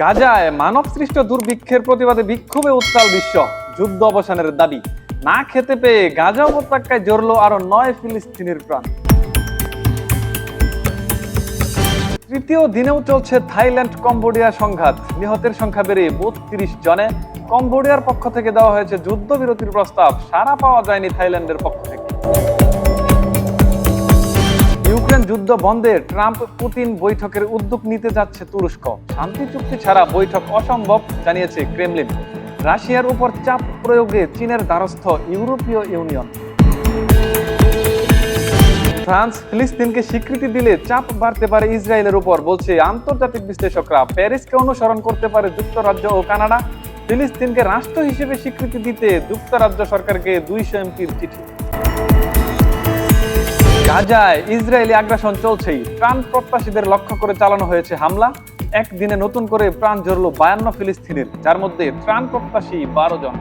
গাজায় মানব সৃষ্ট দুর্ভিক্ষের প্রতিবাদে বিক্ষোভে উত্তাল বিশ্ব। যুদ্ধ অবসানের দাবি। না খেতে পেয়ে গাজা উপত্যকায় জড়ল আরও নয় ফিলিস্তিনির প্রাণ। তৃতীয় দিনেও চলছে থাইল্যান্ড কম্বোডিয়া সংঘাত। নিহতের সংখ্যা বেড়ে বত্রিশ জনে। কম্বোডিয়ার পক্ষ থেকে দেওয়া হয়েছে যুদ্ধবিরতির প্রস্তাব। সারা পাওয়া যায়নি থাইল্যান্ডের পক্ষ থেকে। যুদ্ধ বন্ধে ট্রাম্প পুতিন বৈঠকের উদ্যোগ নিতে যাচ্ছে তুরস্ক। শান্তি চুক্তি ছাড়া বৈঠক অসম্ভব, জানিয়েছে ক্রেমলিন। রাশিয়ার উপর চাপ প্রয়োগে চীনের দ্বারস্থ ইউরোপীয় ইউনিয়ন। ফ্রান্স ফিলিস্তিনকে স্বীকৃতি দিলে চাপ বাড়তে পারে ইসরায়েলের উপর, বলছে আন্তর্জাতিক বিশ্লেষকরা। প্যারিসকে অনুসরণ করতে পারে যুক্তরাজ্য ও কানাডা। ফিলিস্তিনকে রাষ্ট্র হিসেবে স্বীকৃতি দিতে যুক্তরাজ্য সরকারকে দুইশো এমপির চিঠি। গাজায় ইসরায়েলি আগ্রাসন চলছেই। প্রাণ প্রত্যাশীদের লক্ষ্য করে চালানো হয়েছে হামলা। একদিনে নতুন করে প্রাণ জড়ল বায়ান্ন ফিলিস্তিনের, যার মধ্যে ত্রাণ প্রত্যাশী বারো জন।